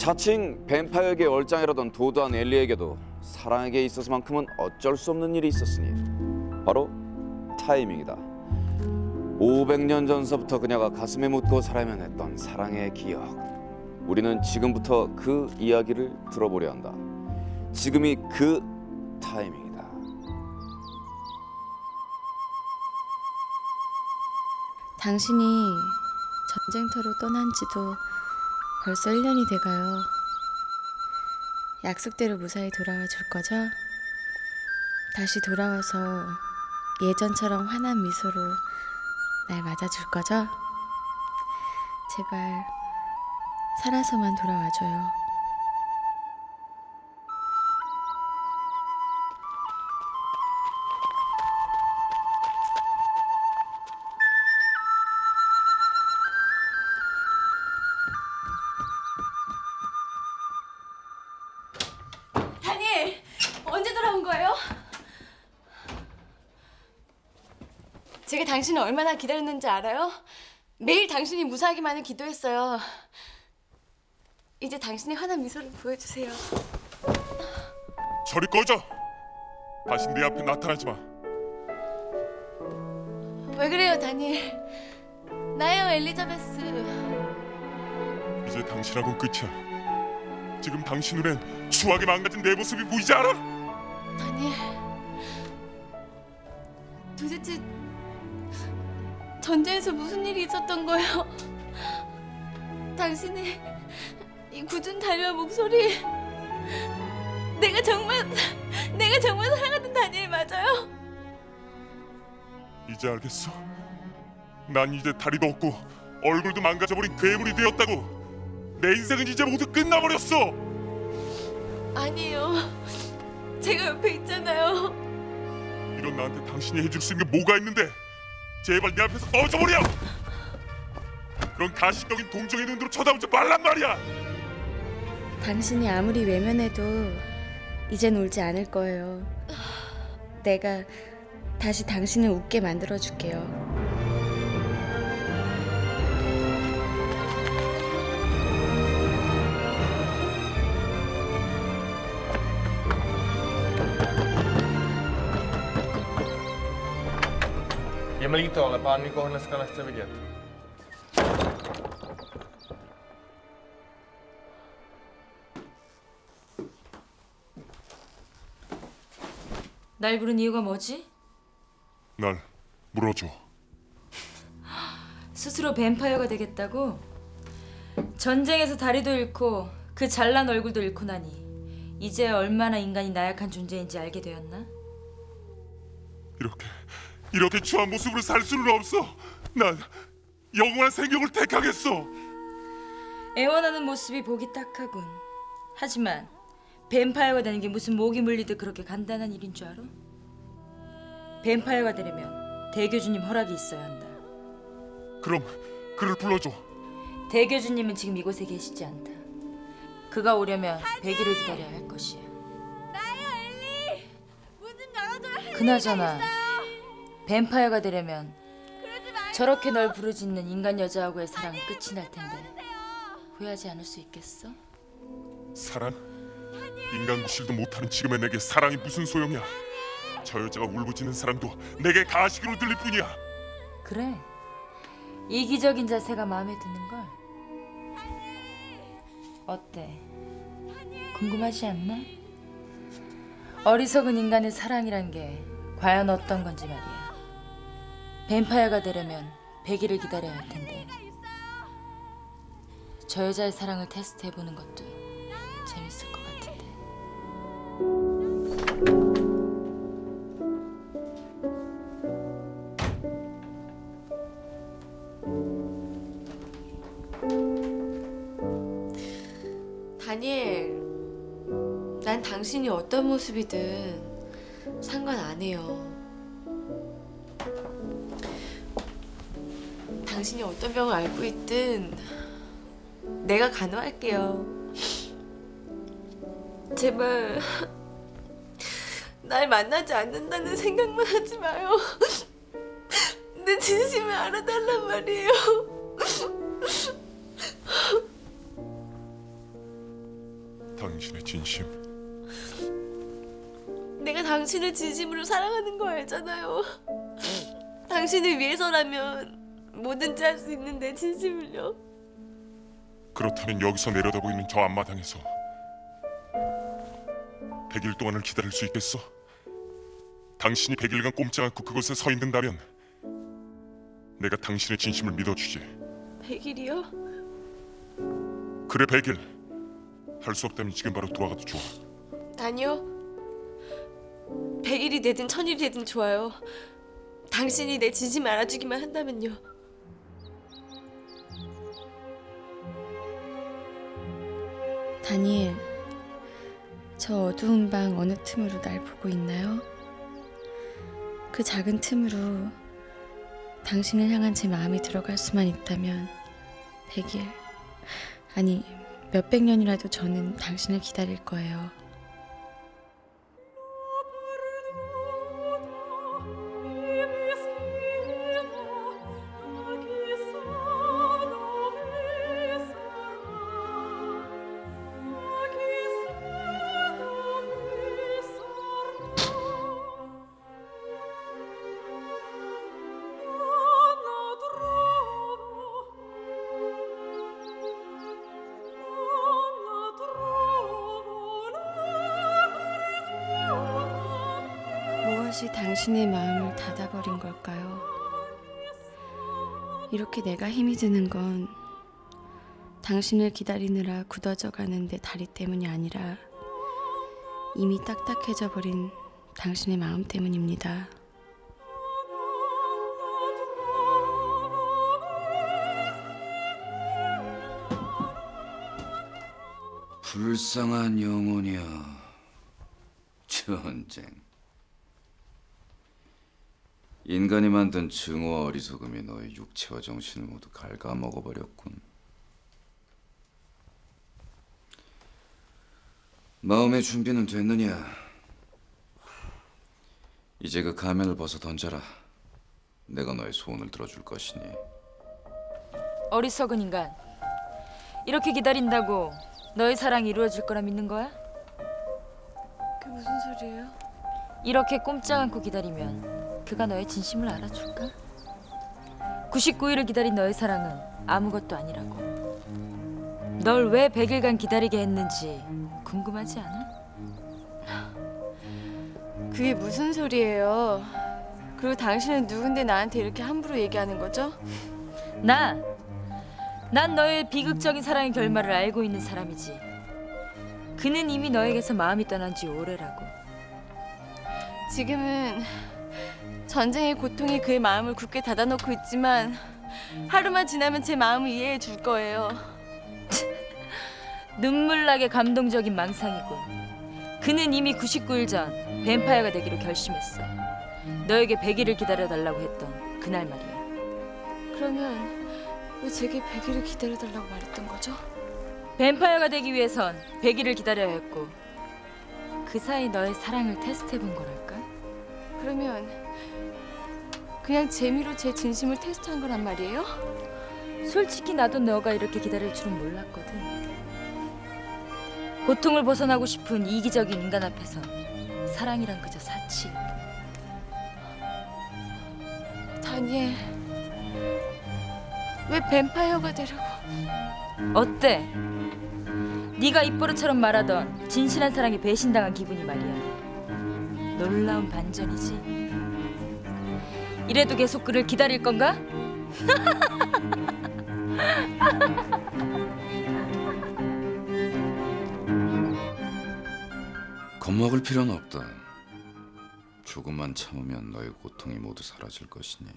자칭 뱀파이어계 얼짱이라던 도도한 엘리에게도 사랑에게 있어서만큼은 어쩔 수 없는 일이 있었으니 바로 타이밍이다. 500년 전서부터 그녀가 가슴에 묻고 살아야만 했던 사랑의 기억. 우리는 지금부터 그 이야기를 들어보려 한다. 지금이 그 타이밍이다. 당신이 전쟁터로 떠난 지도 벌써 1년이 돼가요. 약속대로 무사히 돌아와 줄 거죠? 다시 돌아와서 예전처럼 환한 미소로 날 맞아줄 거죠? 제발 살아서만 돌아와줘요. 당신을 얼마나 기다렸는지 알아요? 매일 당신이 무사하기만을 기도했어요. 이제 당신의 환한 미소를 보여주세요. 저리 꺼져. 다시 내 앞에 나타나지 마. 왜 그래요, 다니엘? 나예요, 엘리자베스. 이제 당신하고는 끝이야. 지금 당신 눈엔 추하게 망가진 내 모습이 보이지 않아? 다니엘, 도대체 전쟁에서 무슨 일이 있었던 거예요? 당신의 이 굳은 달려 목소리, 내가 정말 내가 정말 사랑하는 다니엘 맞아요? 이제 알겠어. 난 이제 다리도 없고 얼굴도 망가져버린 괴물이 되었다고. 내 인생은 이제 모두 끝나버렸어. 아니에요. 제가 옆에 있잖아요. 이런 나한테 당신이 해줄 수 있는 게 뭐가 있는데? 제발 내 앞에서 꺼져버려. 그런 가식적인 동정의 눈으로 쳐다보지 말란 말이야. 당신이 아무리 외면해도 이젠 울지 않을 거예요. 내가 다시 당신을 웃게 만들어 줄게요. Je mi líto, ale pán nikoho dneska nechce vidět. 날 부른 이유가 뭐지? 날 물어줘. 스스로 뱀파이어가 되겠다고? 전쟁에서 다리도 잃고 그 잘난 얼굴도 잃고 나니 이제 얼마나 인간이 나약한 존재인지 알게 되었나? 이렇게 이렇게 추한 모습으로 살 수는 없어. 난 영원한 생명을 택하겠어. 애원하는 모습이 보기 딱하군. 하지만 뱀파이어가 되는 게 무슨 목이 물리듯 그렇게 간단한 일인 줄 알아? 뱀파이어가 되려면 대교주님 허락이 있어야 한다. 그럼 그를 불러줘. 대교주님은 지금 이곳에 계시지 않다. 그가 오려면 100일을 기다려야 할 것이야. 나예요, 엘리. 문좀 열어줘요. 그나저나 뱀파이어가 되려면. 저렇게 널 부르짖는 인간 여자하고의 사랑은 끝이 날 텐데 후회하지 않을 수 있겠어? 사랑? 인간 구실도 못하는 지금의 내게 사랑이 무슨 소용이야? 저 여자가 울부짖는 사랑도 내게 가식으로 들릴 뿐이야. 그래 이기적인 자세가 마음에 드는 걸 어때 궁금하지 않나? 어리석은 인간의 사랑이란 게 과연 어떤 건지 말이야 뱀파이어가 되려면 100일을 기다려야 할 텐데 저 여자의 사랑을 테스트해보는 것도 재밌을 것 같은데 다니엘, 난 당신이 어떤 모습이든 상관 안 해요. 당신이 어떤 병을 앓고 있든 내가 간호할게요. 제발 날 만나지 않는다는 생각만 하지 마요. 내 진심을 알아달란 말이에요. 당신의 진심 내가 당신을 진심으로 사랑하는 거 알잖아요. 당신을 위해서라면 뭐든지 할 수 있는데 진심을요. 그렇다면 여기서 내려다보고 있는 저 앞마당에서 100일 동안을 기다릴 수 있겠어? 당신이 100일간 꼼짝 않고 그곳에 서 있는다면 내가 당신의 진심을 믿어주지 100일이요? 그래 100일 할 수 없다면 지금 바로 돌아가도 좋아 아니요. 100일이 되든 1000일이 되든 좋아요. 당신이 내 진심 알아주기만 한다면요. 다니엘, 저 어두운 방 어느 틈으로 날 보고 있나요? 그 작은 틈으로 당신을 향한 제 마음이 들어갈 수만 있다면 100일, 아니 몇백 년이라도 저는 당신을 기다릴 거예요. 무엇이 당신의 마음을 닫아버린 걸까요? 이렇게 내가 힘이 드는 건 당신을 기다리느라 굳어져 가는 내 다리 때문이 아니라 이미 딱딱해져 버린 당신의 마음 때문입니다. 불쌍한 영혼이야. 전쟁. 인간이 만든 증오와 어리석음이 너의 육체와 정신을 모두 갉아먹어 버렸군. 마음의 준비는 됐느냐? 이제 그 가면을 벗어 던져라. 내가 너의 소원을 들어줄 것이니. 어리석은 인간. 이렇게 기다린다고 너의 사랑이 이루어질 거라 믿는 거야? 그게 무슨 소리예요? 이렇게 꼼짝 않고 기다리면 그가 너의 진심을 알아줄까? 99일을 기다린 너의 사랑은 아무것도 아니라고. 널 왜 100일간 기다리게 했는지 궁금하지 않아? 그게 무슨 소리예요? 그리고 당신은 누군데 나한테 이렇게 함부로 얘기하는 거죠? 나! 난 너의 비극적인 사랑의 결말을 알고 있는 사람이지. 그는 이미 너에게서 마음이 떠난 지 오래라고. 지금은 전쟁의 고통이 그의 마음을 굳게 닫아놓고 있지만 하루만 지나면 제 마음을 이해해 줄 거예요. 눈물나게 감동적인 망상이군. 그는 이미 99일 전 뱀파이어가 되기로 결심했어. 너에게 100일을 기다려달라고 했던 그날 말이야. 그러면 왜 제게 100일을 기다려달라고 말했던 거죠? 뱀파이어가 되기 위해선 100일을 기다려야 했고 그 사이 너의 사랑을 테스트해본 거랄까? 그러면 그냥 재미로 제 진심을 테스트한 거란 말이에요? 솔직히 나도 너가 이렇게 기다릴 줄은 몰랐거든. 고통을 벗어나고 싶은 이기적인 인간 앞에선 사랑이란 그저 사치. 다니엘 왜 뱀파이어가 되려고 어때? 네가 입버릇처럼 말하던 진실한 사랑에 배신당한 기분이 말이야. 놀라운 반전이지. 이래도 계속 그를 기다릴 건가? 겁먹을 필요는 없다. 조금만 참으면 너의 고통이 모두 사라질 것이니.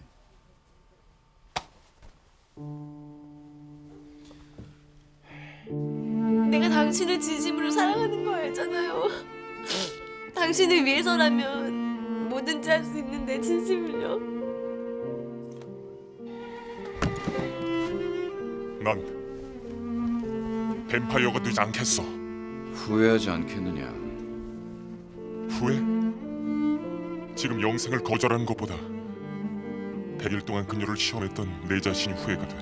내가 당신을 진심으로 사랑하는 거 알잖아요. 당신을 위해서라면 뭐든지 할 수 있는데 진심을요. 난 뱀파이어가 되지 않겠어 후회하지 않겠느냐? 후회? 지금 영생을 거절하는 것보다 100일 동안 그녀를 시험했던 내 자신이 후회가 돼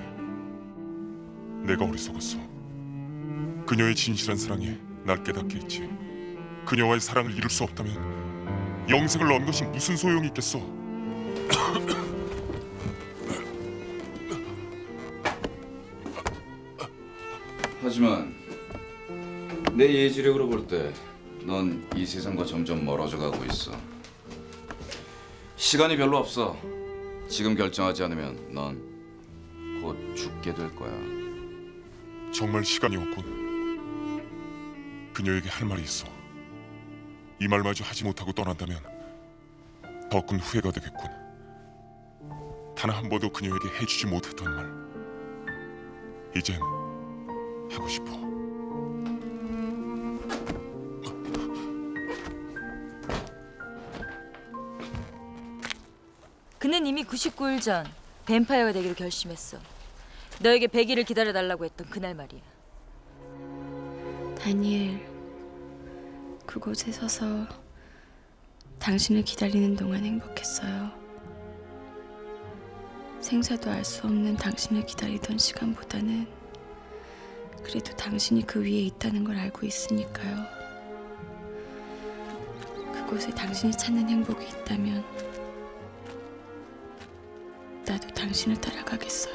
내가 어리석었어 그녀의 진실한 사랑에 날 깨닫게 했지. 그녀와의 사랑을 이룰 수 없다면 영생을 넣은 것이 무슨 소용이 있겠어? 하지만 내 예지력으로 볼 때 넌 이 세상과 점점 멀어져 가고 있어. 시간이 별로 없어. 지금 결정하지 않으면 넌 곧 죽게 될 거야. 정말 시간이 없군. 그녀에게 할 말이 있어. 이 말마저 하지 못하고 떠난다면 더큰 후회가 되겠군. 단 한 번도 그녀에게 해주지 못했던 말. 이젠 하고 싶어. 그는 이미 99일 전 뱀파이어가 되기로 결심했어. 너에게 100일을 기다려달라고 했던 그날 말이야. 다니엘, 그곳에 서서 당신을 기다리는 동안 행복했어요. 생사도 알 수 없는 당신을 기다리던 시간보다는 그래도 당신이 그 위에 있다는 걸 알고 있으니까요. 그곳에 당신이 찾는 행복이 있다면 나도 당신을 따라가겠어요.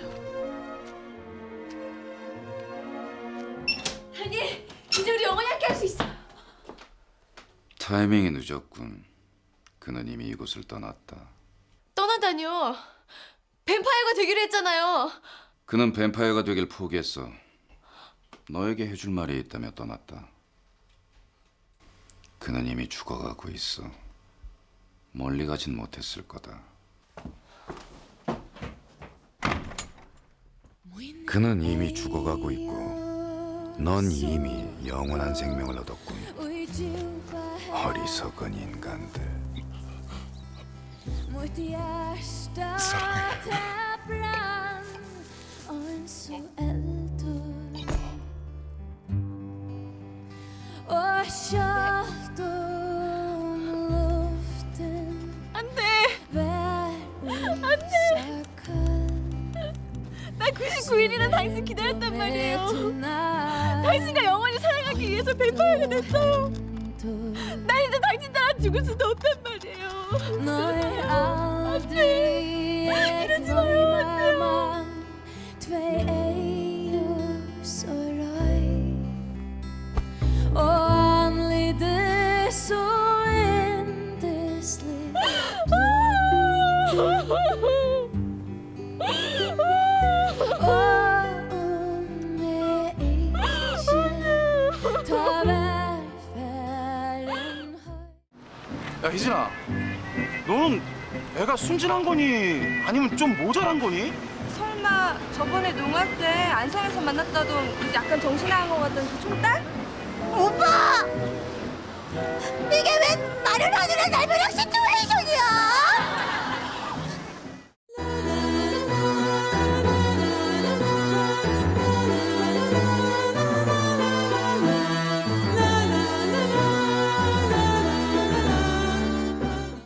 다니엘, 이제 우리 영원히 함께 할 수 있어. 타이밍이 늦었군. 그는 이미 이곳을 떠났다. 떠나다뇨. 뱀파이어가 되기로 했잖아요. 그는 뱀파이어가 되길 포기했어. 너에게 해줄 말이 있다며 떠났다. 그는 이미 죽어가고 있어. 멀리 가진 못했을 거다. 그는 이미 죽어가고 있고, 넌 이미 영원한 생명을 얻었군. 어리석은 인간들. 안 돼. 안 돼. 나 99일이나 당신 기다렸단 말이에요. 당신과 영원히 사랑하기 위해서 뱀파이어가 됐어요. 나 이제 당신 따라 죽을 수도 없단 말이에요. Jeg glømmer meg 순진한 거니 아니면 좀 모자란 거니? 설마 저번에 농화 때 안성에서 만났다던 그 약간 정신 나간 것 같던 그 총딸? 오빠! 이게 왜 나를 하늘에 날 배려시켜!